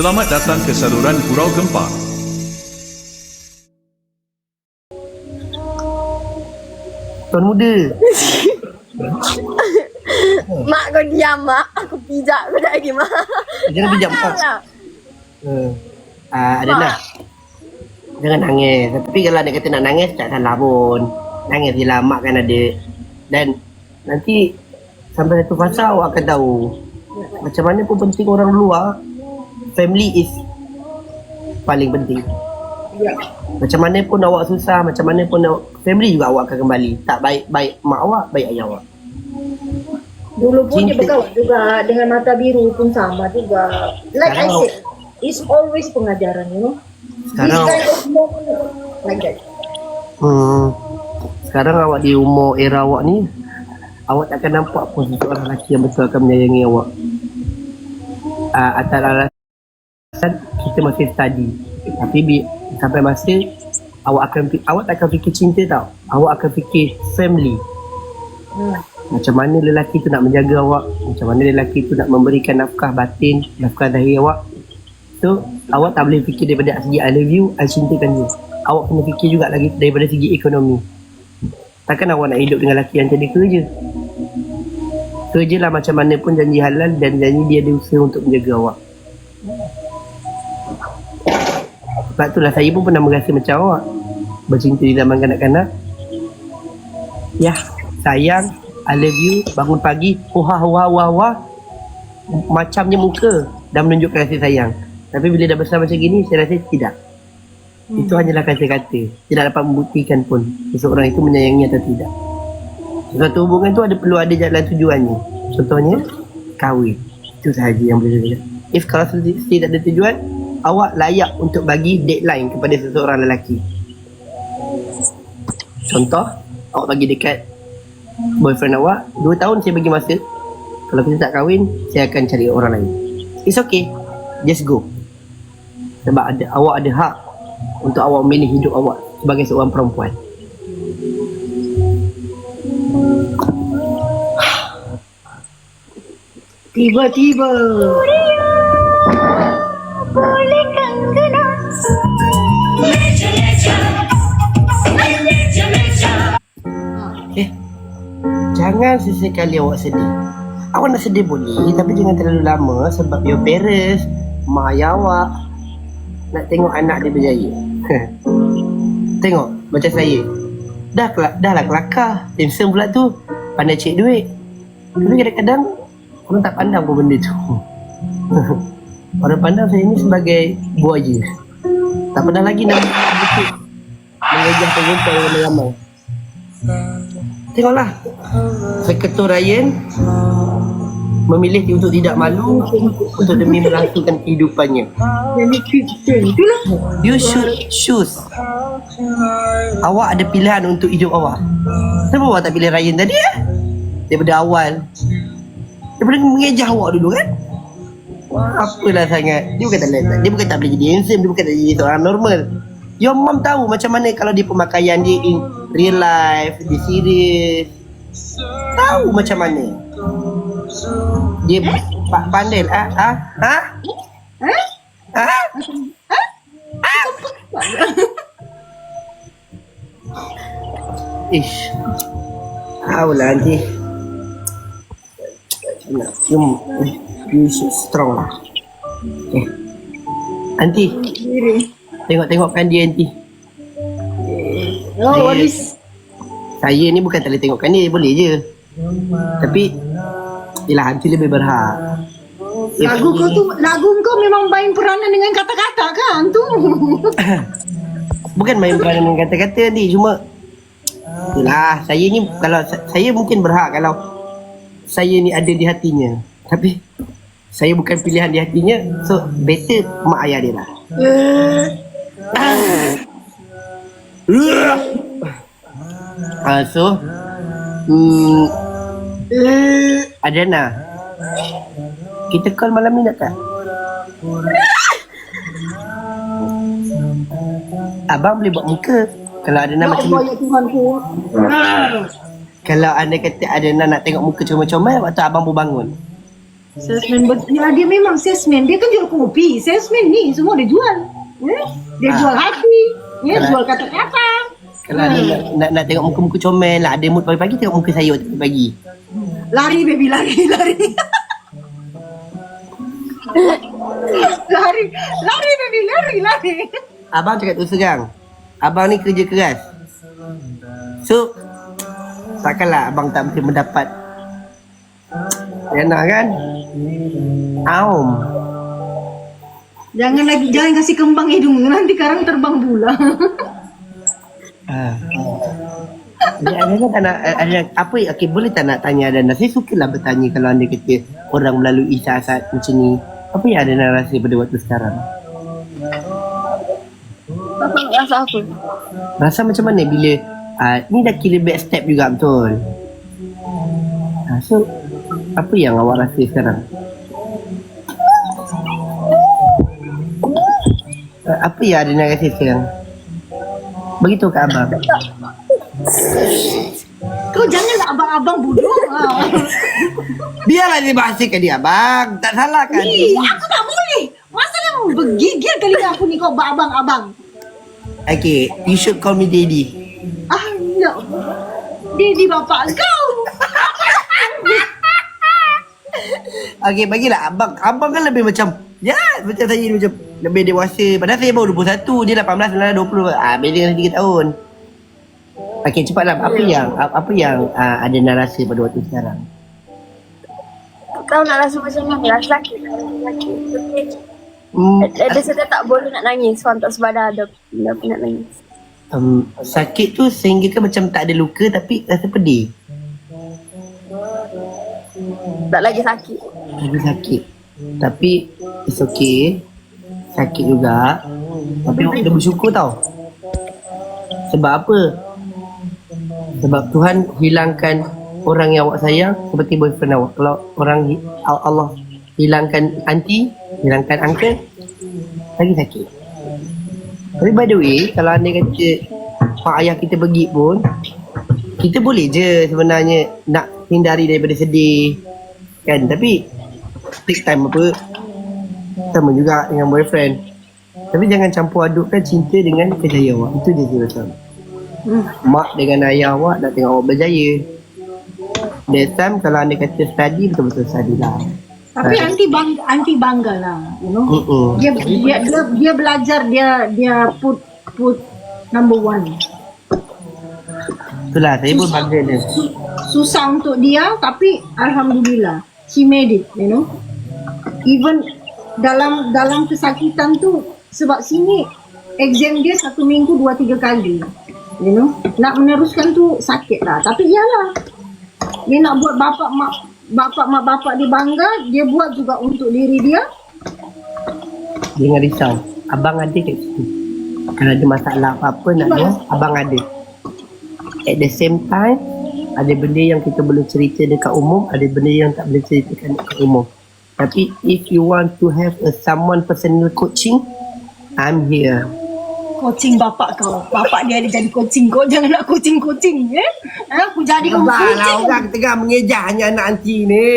Selamat datang ke saluran Gurau Gempa. Tuan muda. Mak kau diam mak. Aku pijak kau dah lagi mak. Jangan bijak mak. Lah. Hmm. Ah, ada nak. Jangan nangis. Tapi kalau dia kata nak nangis, tak salah pun. Nangis je lah, mak kan ada. Dan nanti sampai satu fasa awak akan tahu. Macam mana pun penting orang luar, family is paling penting. Macam mana pun awak susah, macam mana pun awak, family juga awak akan kembali. Tak baik-baik mak awak, baik ayah awak. Dulu pun dia Cinta. berkawan juga dengan mata biru pun sama juga. Like I Sekarang- said, it's always pengajaran, you know. Sekarang This kind of moment, like that. Hmm. Sekarang awak di umur era awak ni, awak takkan nampak pun seseorang lelaki yang betul akan menyayangi awak. Uh, atas alasan kita masih study. Tapi bi, sampai masa awak akan awak takkan fikir cinta tau. Awak akan fikir family. Hmm. Macam mana lelaki tu nak menjaga awak, macam mana lelaki tu nak memberikan nafkah batin, nafkah zahir awak. So, awak tak boleh fikir daripada segi I love you, I cintakan you. Awak kena fikir juga lagi daripada segi ekonomi. Takkan awak nak hidup dengan lelaki yang jadi kerja. Kerja lah macam mana pun janji halal dan janji dia ada usaha untuk menjaga awak. Sebab itulah saya pun pernah merasa macam awak. Bercinta di zaman kanak-kanak. Ya, sayang, I love you, bangun pagi, huha huha huha huha. Macamnya muka dah menunjukkan kasih sayang. Tapi bila dah besar macam gini, saya rasa tidak. Itu hanyalah kata-kata. Tidak dapat membuktikan pun seseorang itu menyayangi atau tidak. Suatu hubungan tu ada perlu ada jalan tujuannya. Contohnya, kahwin. Itu sahaja yang boleh saya. If kalau tidak ada tujuan, awak layak untuk bagi deadline kepada seseorang lelaki. Contoh, awak bagi dekat boyfriend awak, 2 tahun saya bagi masa. Kalau kita tak kahwin, saya akan cari orang lain. It's okay. Just go. Sebab ada awak ada hak untuk awak memilih hidup awak sebagai seorang perempuan. Tiba-tiba. Eh, jangan sesekali awak sedih. Awak nak sedih boleh, tapi jangan terlalu lama sebab your parents, mak ayah awak nak tengok anak dia berjaya. tengok macam saya. Dah kelak, dah lah kelakar. Handsome pula tu. Pandai cek duit. Tapi kadang-kadang orang tak pandang pun benda tu. orang pandang saya ni sebagai buaya. Tak pernah lagi nak mengajah pengumpul ramai-ramai. Tengoklah. Seketul Ryan memilih untuk tidak malu untuk demi melangsungkan kehidupannya. Itulah. You should choose. Awak ada pilihan untuk hidup awak. Kenapa awak tak pilih Ryan tadi eh? Daripada awal. Daripada mengejah awak dulu kan? Apalah sangat. Dia bukan tak boleh, dia bukan tak boleh jadi handsome, dia bukan tak jadi seorang normal. Your mom tahu macam mana kalau dia pemakaian dia in real life, dia serius. Tahu macam mana. Dia pa- pandai ah ah ha? Ha? Ish. Tahu lah nanti. Nak you, you should strong lah. Okay. Aunty, tengok-tengokkan dia Aunty. Oh, what is Saya ni bukan tak boleh tengokkan dia, boleh je. Tapi, yelah Aunty lebih berhak. Lagu kau tu lagu kau memang main peranan dengan kata-kata kan tu. Bukan main peranan dengan kata-kata nanti Cuma Yelah Saya ni Kalau sa- saya mungkin berhak Kalau Saya ni ada di hatinya Tapi Saya bukan pilihan di hatinya So better Mak ayah dia lah Ah, so hmm, Adriana Kita call malam ni nak tak? Abang boleh buat muka Kalau Adriana macam ya Tuhanku. Kalau anda kata Adriana nak tengok muka comel-comel Waktu abang pun bangun Salesman ya, dia memang salesman. Dia kan jual kopi. Salesman ni semua dia jual. Eh? Dia Ah. jual hati. Ya, Kalau- jual kata-kata. Kalau ada nak, nak, nak tengok muka-muka comel lah Ada mood pagi-pagi tengok muka saya waktu pagi Lari baby lari lari. lari lari baby lari lari. Abang cakap terus terang Abang ni kerja keras So Takkanlah abang tak mungkin mendapat. Yana kan? Aum. Jangan lagi jangan kasih kembang hidung. Nanti karang terbang pula. Ah. Ada tak nak ada apa okey boleh tak nak tanya Adana saya sukalah bertanya kalau anda kata orang melalui siasat macam ni. Apa yang ada nak rasa pada waktu sekarang? Apa rasa apa? rasa macam mana bila uh, ni dah kira back step juga betul uh, so apa yang awak rasa sekarang uh, apa yang ada nak rasa sekarang beritahu kat abang Kau janganlah abang-abang bodoh. Ah. biarlah dia bahasakan dia abang tak salah kan Ih, aku tak boleh. Masa dia bergigil kali ni aku ni kau abang-abang. okay you should call me daddy. Daddy bapak kau. Okay, bagilah abang. Abang kan lebih macam Ya, macam saya ni macam lebih dewasa. Padahal saya baru 21, dia 18, sebenarnya 20. Ah, beza dengan 3 tahun. Okay, cepatlah. Apa yang apa yang uh, ada nak rasa pada waktu sekarang? Tahu nak rasa macam mana. Rasa sakit. Rasa sakit. Tapi Hmm, ada saya tak boleh nak nangis. Faham tak sebab dah ada dah nak nangis. Um, sakit tu sehingga kan macam tak ada luka tapi rasa pedih. Tak lagi sakit. Lagi sakit. Tapi it's okay. Sakit juga. Tapi awak kena bersyukur tau. Sebab apa? Sebab Tuhan hilangkan orang yang awak sayang seperti boyfriend awak. Kalau orang Allah hilangkan aunty, hilangkan uncle, lagi sakit. Tapi by the way, kalau anda kata mak ayah kita pergi pun, kita boleh je sebenarnya nak hindari daripada sedih. Kan? Tapi take time apa sama juga dengan boyfriend tapi jangan campur adukkan cinta dengan kerjaya awak itu je saya rasa mak dengan ayah awak nak tengok awak berjaya that time kalau anda kata study betul-betul study lah Tapi anti bangga, anti bangga lah, you know. Mm-mm. Dia dia dia, dia belajar dia dia put put number one. itulah saya pun bangga dia Susah untuk dia tapi alhamdulillah she made it, you know. Even dalam dalam kesakitan tu sebab sini exam dia satu minggu dua tiga kali. You know, nak meneruskan tu sakit lah. Tapi iyalah, dia nak buat bapak mak bapak mak bapak dia bangga, dia buat juga untuk diri dia. jangan risau. Abang ada kat situ. Kalau ada masalah apa-apa nak dia abang ada. At the same time ada benda yang kita boleh cerita dekat umum ada benda yang tak boleh ceritakan dekat umum. Tapi if you want to have a someone personal coaching I'm here Coaching bapak kau. Bapak dia ada jadi coaching kau. Jangan nak coaching-coaching. Eh? Aku jadi kau Abang lah coaching. orang tengah mengejahnya anak anti ni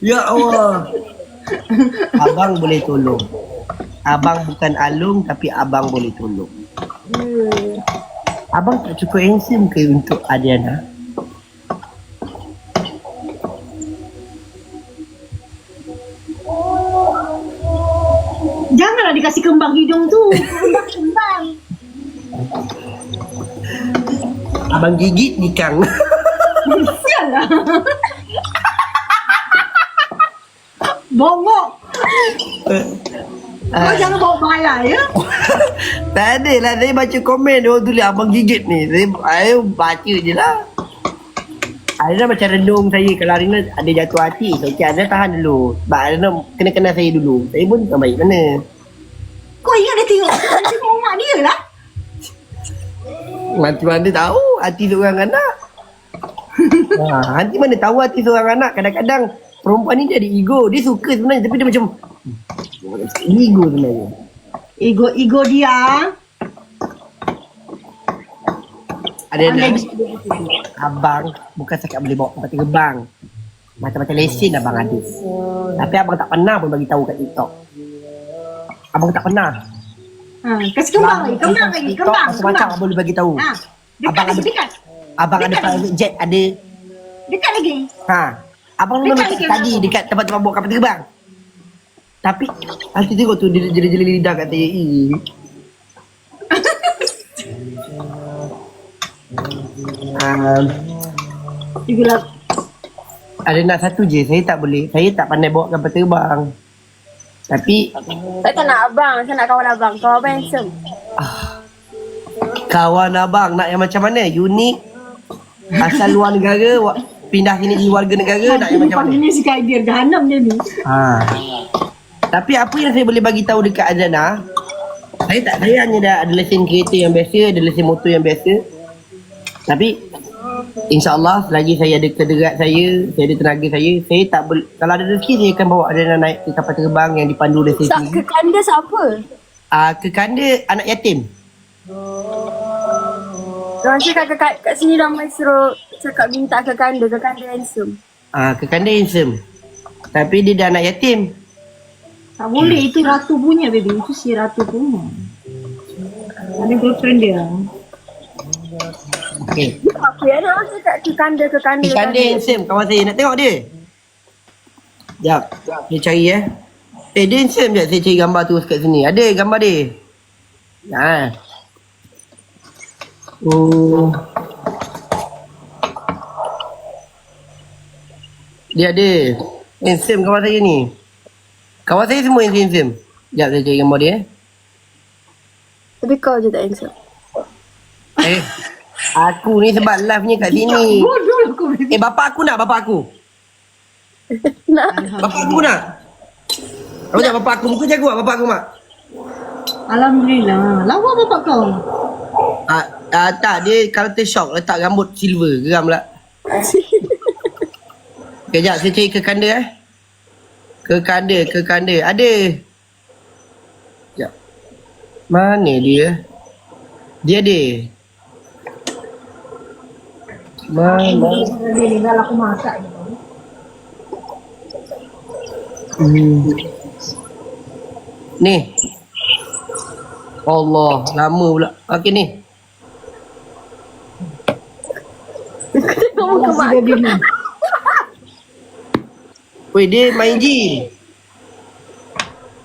Ya Allah Abang boleh tolong Abang bukan alung tapi abang boleh tolong Abang tak cukup handsome ke untuk Adiana? Janganlah dikasih kembang hidung tu. Kembang-kembang. Abang gigit nikang Sial lah. Bongok. Kau jangan bawa bahaya ya. Tak ada lah. Saya baca komen Dia orang tulis abang gigit ni. Saya, saya baca je lah. Arina macam renung saya. Kalau Arina ada jatuh hati So okay Arina tahan dulu. Sebab Arina kena kenal saya dulu. Saya pun tak baik. Mana lah. Nanti mana tahu Hati seorang anak ha, Nanti mana tahu hati seorang anak Kadang-kadang Perempuan ni dia ada ego Dia suka sebenarnya Tapi dia macam "Hmm, Ego sebenarnya Ego ego dia. Ada nak Abang Bukan cakap boleh bawa tempat terbang Macam-macam lesen abang ada. Tapi abang tak pernah pun bagi tahu kat TikTok. Abang tak pernah. Ha, kasih kembang lagi, kembang lagi, kembang, kembang. abang boleh bagi tahu. Ha, dekat Abang lagi, ada- dekat. Abang ada dekat private jet, ada Dekat lagi. Ha. Abang Dekat lagi, tadi dekat tempat-tempat buat kapal terbang. Tapi nanti tengok tu dia jeli-jeli lidah kat. "Ih." Um, bilang, ada nak satu je Saya tak boleh Saya tak pandai bawa kapal terbang Tapi Saya tak nak abang, saya nak kawan abang. Kawan abang handsome. Kawan abang Nak yang macam mana Unik Asal luar negara wa- Pindah sini di warga negara Nak yang macam mana Panggilnya si Kaidir, gahanam dia ni. ha. Tapi apa yang saya boleh bagi tahu Dekat Azana Saya tak Saya hanya dah ada lesen kereta yang biasa Ada lesen motor yang biasa Tapi InsyaAllah selagi saya ada kederat saya Saya ada tenaga saya Saya tak boleh Kalau ada rezeki saya akan bawa Azana naik ke kapal terbang Yang dipandu oleh saya Tak ke kanda siapa? Ah, ke kanda anak yatim. Diorang cakap kat, kat, kat sini ramai suruh cakap minta ke kanda, ke kanda handsome. Ah, ke kanda handsome. Tapi dia dah anak yatim. Tak boleh, itu ratu punya baby. Itu si ratu punya. Ada girlfriend dia. Okey. Apa ya orang cakap ke kanda, ke kanda, Ke kanda handsome kawan saya. Nak tengok dia? Jap. Dia cari eh. Eh, dia handsome jap. Saya cari gambar tu kat sini. Ada gambar dia. Ha. Oh. Dia ada. Handsome kawan saya ni. Kawan saya semua handsome. Jap saya cari gambar dia eh. Tapi kau je tak handsome. Eh, aku ni sebab live-nya kat sini. Kau. Eh, bapak aku nak, bapak aku. Nak? Bapak aku nak. Apa tak bapak aku? Muka jago tak bapak aku, Mak? Alhamdulillah. Lawa bapak kau. Ah, ah, tak, dia culture shock letak rambut silver. Geram pula. Kejap, saya cari ke kanda eh. Ke kanda, ke kanda. Ada. Sekejap. Mana dia? Dia ada. Mana? Dia tinggal aku masak. Hmm. Ni. Allah, lama pula. Okey ni. Tengok muka mak. Baby ni. Weh, dia main G.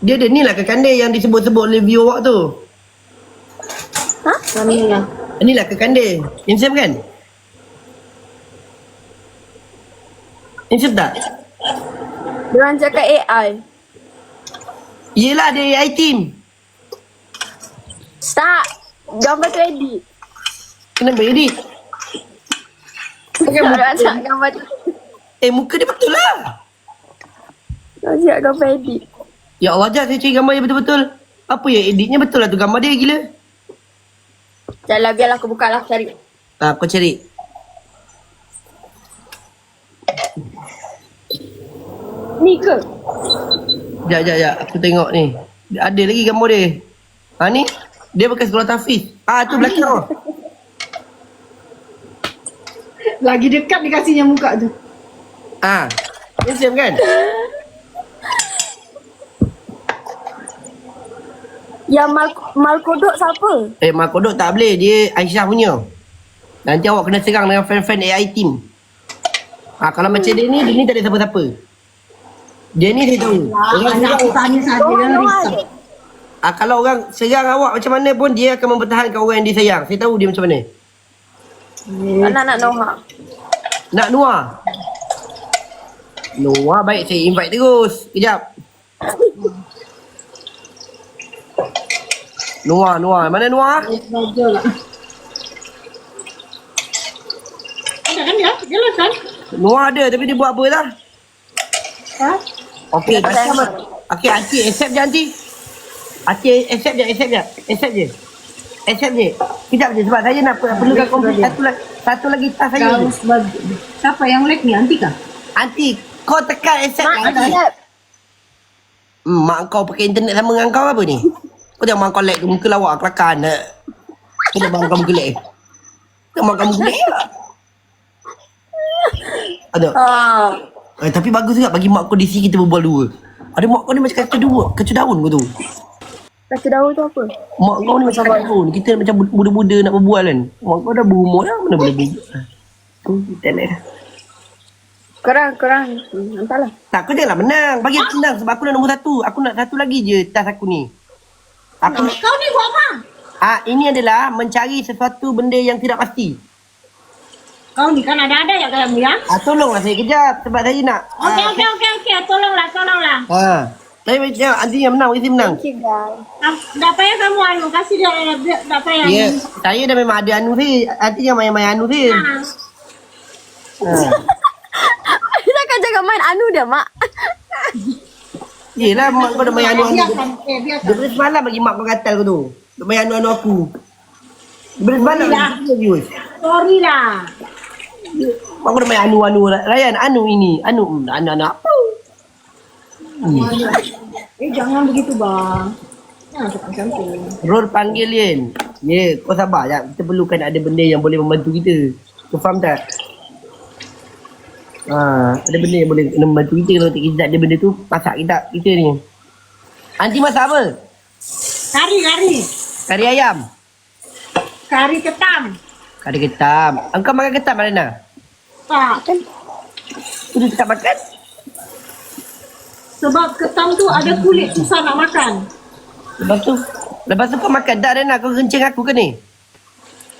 Dia ada ni lah kekandai yang disebut-sebut oleh view awak tu. Alhamdulillah. Ni lah kekandai. Handsome kan? Handsome tak? Diorang cakap AI. Yelah, dia AI team. Tak. Gambar tu edit. Kenapa edit? Pakai Tak muka. gambar tu. Eh, muka dia betul lah. Diorang cakap gambar edit. Ya Allah, Jat, saya cari gambar yang betul-betul. Apa ya, editnya betul lah tu gambar dia gila. Janganlah biarlah aku buka lah cari. Ah, kau cari. Ni ke? Sekejap, sekejap, sekejap. Aku tengok ni. Ada lagi gambar dia. Ha ni. Dia bekas sekolah tafiz. Ah tu belakang. Lagi dekat dikasihnya muka tu. Ah. Handsome kan? Yang mal, mal kodok siapa? Eh, Mak Kodok tak boleh. Dia Aisyah punya. Nanti awak kena serang dengan fan-fan AI team. Ah, kalau macam dia ni, dia ni tak ada siapa-siapa. Dia ni saya tahu. Orang Anak serang, aku tanya saja jangan diorang risau. ah, kalau orang serang awak macam mana pun, dia akan mempertahankan orang yang dia sayang. Saya tahu dia macam mana. Tak nak nak Noha. Nak Noah? Noah baik saya invite terus. Kejap. Noah, Noah. Mana Noah? Lah. Kan dia? Jelas kan? Noah ada tapi dia buat apa lah? Ha? Okey, Dia macam Okey, Aci accept je Aci. Aci accept je, accept je. Accept je. Accept je. Kejap je sebab saya nak perlukan komplit satu lagi satu lagi tas saya. Kau sebagai siapa yang like ni? Anti kah? Aunty, kau tekan accept Mak, Aunty. accept. Hmm, mak kau pakai internet sama dengan kau apa ni? Kau jangan mak kau like tu muka lawak kelakan. eh. Kau jangan mak kau muka like. Kau mak kau muka like. Aduh. Ah. Eh, tapi bagus juga bagi mak kau di sini kita berbual dua. Ada mak kau ni macam kaca dua, kaca daun kau tu. Kaki daun tu apa? Mak kau ni macam kaca daun. Kita macam muda-muda nak berbual kan. Mak kau dah berumur dah, mana boleh berbual. Tu, kita nak dah. Korang, korang. Entahlah. Tak, kau janganlah menang. Bagi aku senang sebab aku nak nombor satu. Aku nak satu lagi je tas aku ni. Aku Kau ni buat apa? ah, ini adalah mencari sesuatu benda yang tidak pasti. Kau ni kan ada-ada ya kamu ya? Ah, tolonglah saya kejap sebab saya nak. Okey, okey, okey, okey. Tolonglah, tolonglah. Ah. Saya tengok anti yang menang, Isi menang. Ah, Tak payah kamu anu. Kasih dia, dia tak payah. Ya, saya dah memang ada anu saya. Anti yang main-main anu saya. Ah. Ha. Takkan jangan main anu dia, Mak. Yelah, mak kau dah main anu-anu. Eh, biarkan. Daripada semalam bagi mak kau gatal kau tu. Duk main anu-anu aku. Semalam dia views. Sorry lah. Dah main anu-anu. Ryan, anu ini. Anu, hmm, anu-anu apa? Hmm. Eh, jangan begitu bang. Jangan cakap macam tu. Rol panggil Lien. Ya, yeah, kau sabar ya. Kita perlukan ada benda yang boleh membantu kita. Kau faham tak? Ha, ada benda yang boleh kena membantu kita kalau kita tak ada benda tu masak kita kita ni. Anti masak apa? Kari, kari. Kari ayam. Kari ketam. Kari ketam. Engkau makan ketam Alina? Tak. Sudah tak makan? Sebab ketam tu ada kulit susah nak makan. Lepas tu Lepas tu kau makan tak Alina? Kau kencing aku ke ni?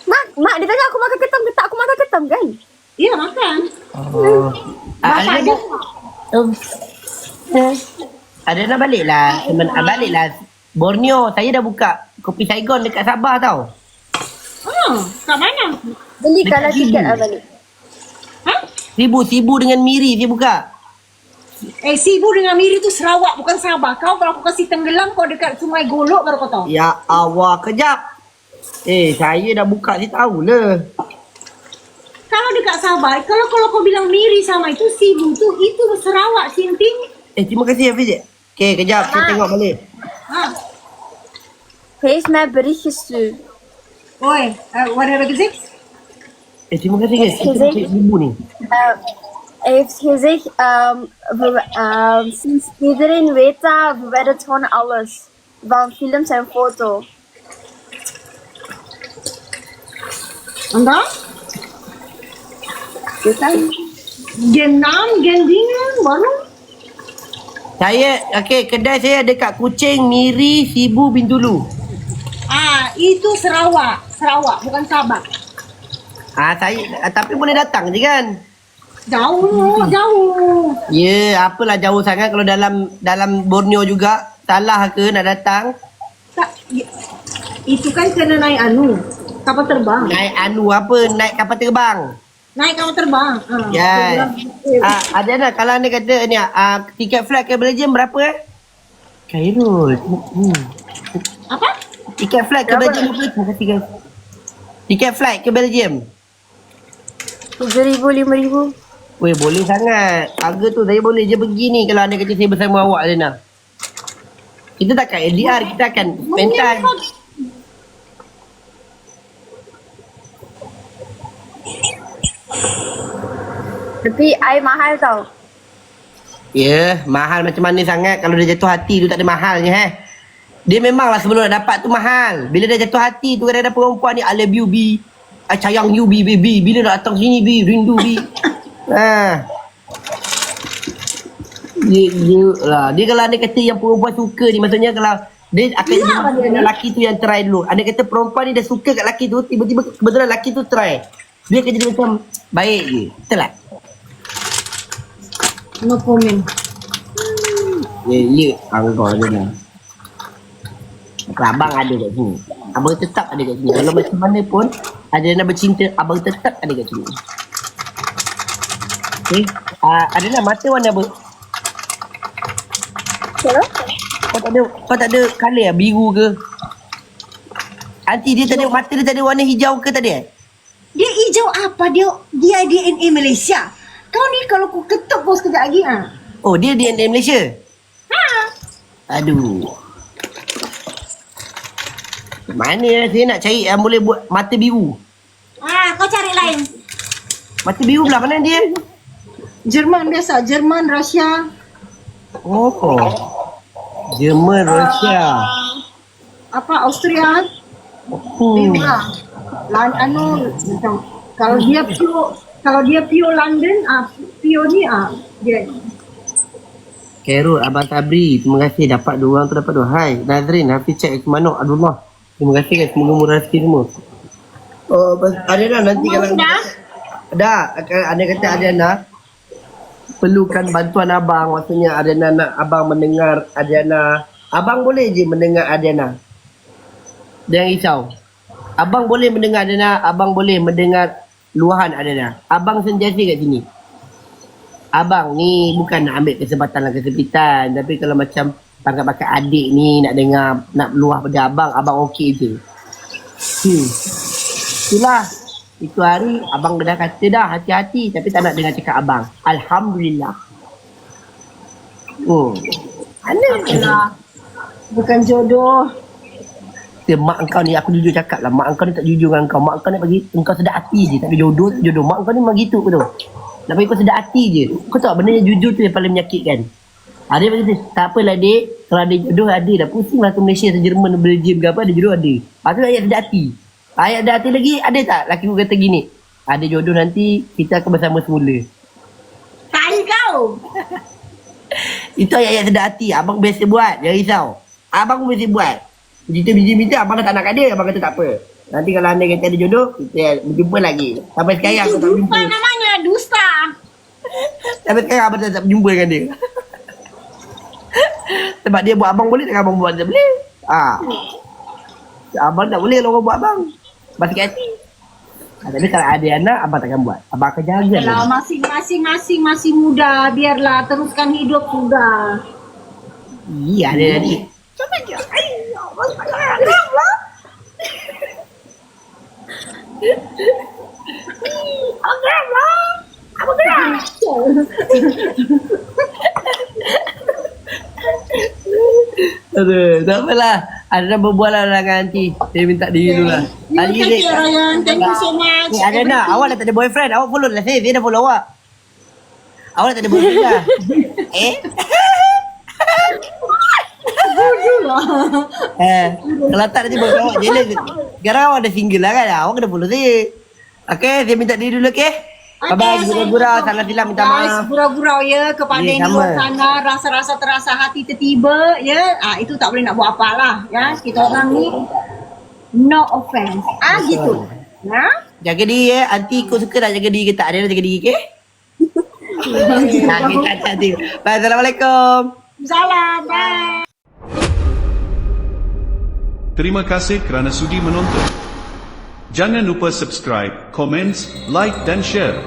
Mak, Mak dia tanya aku makan ketam ke tak? Aku makan ketam kan? Ya, makan. Oh. Ah, Bapak Alina dia. Oh. Alina baliklah. Teman, ah, baliklah. Borneo. Saya dah buka kopi Saigon dekat Sabah tau. Oh, kat mana? Belikanlah Dekat tiket lah balik. Sibu, sibu dengan miri dia buka. Eh, Sibu dengan Miri tu Sarawak bukan Sabah. Kau kalau aku kasih tenggelam kau dekat Sungai Golok baru kau tahu. Ya Allah, kejap. Eh, saya dah buka, saya tahulah. Kalau dekat Sabah, kalau kalau kau bilang Miri sama itu Sibu tu itu Sarawak Sinting. Eh, terima kasih Hafiz. Okay, kejap. Saya tengok balik. Ha. Wees mij berichtjes sturen. Oi, uh, what have I gezegd? Eh, terima kasih guys. Kita Hafiz. cek sibu ni. Uh, hij heeft gezegd, um, we, um, sinds iedereen weet dat, we werden gewoon alles. Van films en foto. Anda? Weet dat? Gen 6, Gen Dingan, baru? Saya, okay, kedai saya ada kat Kuching, Miri, Sibu, Bintulu. Ah, itu Sarawak. Sarawak, bukan Sabah. Ah, saya, ah, tapi boleh datang je kan? Jauh, jauh. Ya, yeah, apalah jauh sangat kalau dalam dalam Borneo juga. Salah ke nak datang? Tak, itu kan kena naik anu. Kapal terbang. Naik anu apa? Naik kapal terbang. Naik kapal terbang. Ha. Ya. Eh, Ah, ada nak kalau anda kata ni ah, tiket flight ke Belgium berapa eh? Khairul. Hmm. Apa? Tiket flight ke? Belgium berapa? Tiket flight ke Belgium. Tujuh ribu, lima ribu. Weh boleh sangat. Harga tu saya boleh je pergi ni kalau anda kata saya bersama awak Lena. Kita takkan LDR, kita akan spend time. Tapi air mahal tau. Ya, mahal macam mana sangat kalau dia jatuh hati tu tak ada mahalnya eh. Dia memanglah sebelum nak dapat tu mahal. Bila dia jatuh hati tu kadang-kadang perempuan ni I love you B. I sayang you B baby. Bila nak datang sini B, rindu B. ha. Dia, dia lah. Dia kalau anda kata yang perempuan suka ni maksudnya kalau dia akan Ya, dia lelaki tu yang try dulu. Anda kata perempuan ni dah suka kat lelaki tu, tiba-tiba kebetulan lelaki tu try. Dia akan jadi macam baik je. Betul tak? No comment. Ya, ya. Angkor je lah. Abang ada kat sini. Abang tetap ada kat sini. Kalau macam mana pun, ada nak bercinta, abang tetap ada kat sini. Okay. Uh, ada nak mata warna apa? Hello? Kau tak ada, kau tak ada colour ya? Biru ke? Anti dia tak ada, mata dia tak ada warna hijau ke tadi eh? Dia hijau apa? Dia dia DNA Malaysia. Kau ni kalau ku ketuk kau sekejap lagi ah. Oh, dia DNA Malaysia? Ha. Aduh. Mana ya? Saya nak cari yang boleh buat mata biru. Ah, kau cari lain. Mata biru belah mana dia? Jerman biasa, Jerman, Rusia. Oh. Jerman, Rusia. apa Austria Hmm. Lan anu macam kalau dia pure kalau dia pure London ah pure ni ah dia Khairul, Abang Sabri. Terima kasih dapat dua orang tu dapat dua. Hai, Nazrin, Hafiz cek ke mana? Abdullah. Terima kasih guys. Semoga murah rezeki semua. Oh, ada dah nanti kalau... Dah? Dah, akan- ada kata Adiana perlukan bantuan abang. Maksudnya Adiana nak abang mendengar Adiana. Abang boleh je mendengar Adiana. Jangan risau. Abang boleh mendengar Adiana, abang boleh mendengar luahan Adiana. Abang sentiasa kat sini. Abang ni bukan nak ambil kesempatan dan kesempitan Tapi kalau macam Pakat-pakat adik ni nak dengar Nak luah pada abang Abang okey je. Hmm. Itulah. Itu hari Abang dah kata dah hati-hati. Tapi tak nak dengar cakap abang. Alhamdulillah. Hmm. Mana bukan jodoh. Dia, mak engkau ni aku jujur cakap lah. Mak engkau ni tak jujur dengan engkau Mak engkau ni bagi engkau sedap hati je. Ada jodoh tak jodoh. Mak engkau ni memang gitu betul Nak bagi kau sedap hati je. Kau tahu benda yang jujur tu yang paling menyakitkan Ada yang kata tak apalah dek Kalau ada jodoh ada dah. Pusing lah ke Malaysia atau Jerman Belgium ke apa Ada jodoh ada. Lepas tu ayat sedap hati. Ayat sedap hati lagi ada tak? Laki aku kata gini Ada jodoh nanti Kita akan bersama semula. Tai kau. Itu ayat-ayat sedap hati. Abang biasa buat. Jangan risau. Abang pun biasa buat. Cerita biji-biji Abang dah tak nak kat dia Abang kata tak apa. Nanti kalau anda kata ada jodoh Kita berjumpa lagi. Sampai sekarang aku tak berjumpa. Apa namanya? Dusta. Sampai sekarang abang tak, tak berjumpa dengan dia Sebab dia buat abang boleh Takkan abang buat tak boleh. Ha. Abang tak boleh kalau abang buat abang. Abang sakit hati. Ha, Tapi kalau ada anak Abang takkan buat. Abang akan jaga Kalau dia. masing-masing masing masih muda, biarlah teruskan hidup sudah. Iya ada tadi Aduh, tak apalah. Ada berbual lah dengan nanti. Saya minta diri dulu lah. Thank ni, you Ryan, thank you so much. ni ada nak. Awak dah tak ada boyfriend. Awak follow lah saya. Saya dah follow awak. Awak dah tak ada boyfriend dah. eh? eh, kalau tak nanti boyfriend awak jealous. Sekarang awak dah single lah kan. Awak kena follow saya. Okay, saya minta diri dulu okay? Bye-bye. Gurau-gurau. Salah silap minta Guys, maaf. gurau-gurau ya kepada Ya, yang di sama. luar sana rasa-rasa terasa hati tertiba ya. Ah itu tak boleh nak buat apalah ya. Kita orang ni no offense. Ah gitu. Ya. Jaga diri eh. Anti kau suka nak jaga diri ke tak? Ada nak jaga diri ke? Nah, kita hati. Bye. Assalamualaikum. Salam. Bye. Terima kasih kerana sudi menonton. Jangan lupa subscribe, komen, like dan share.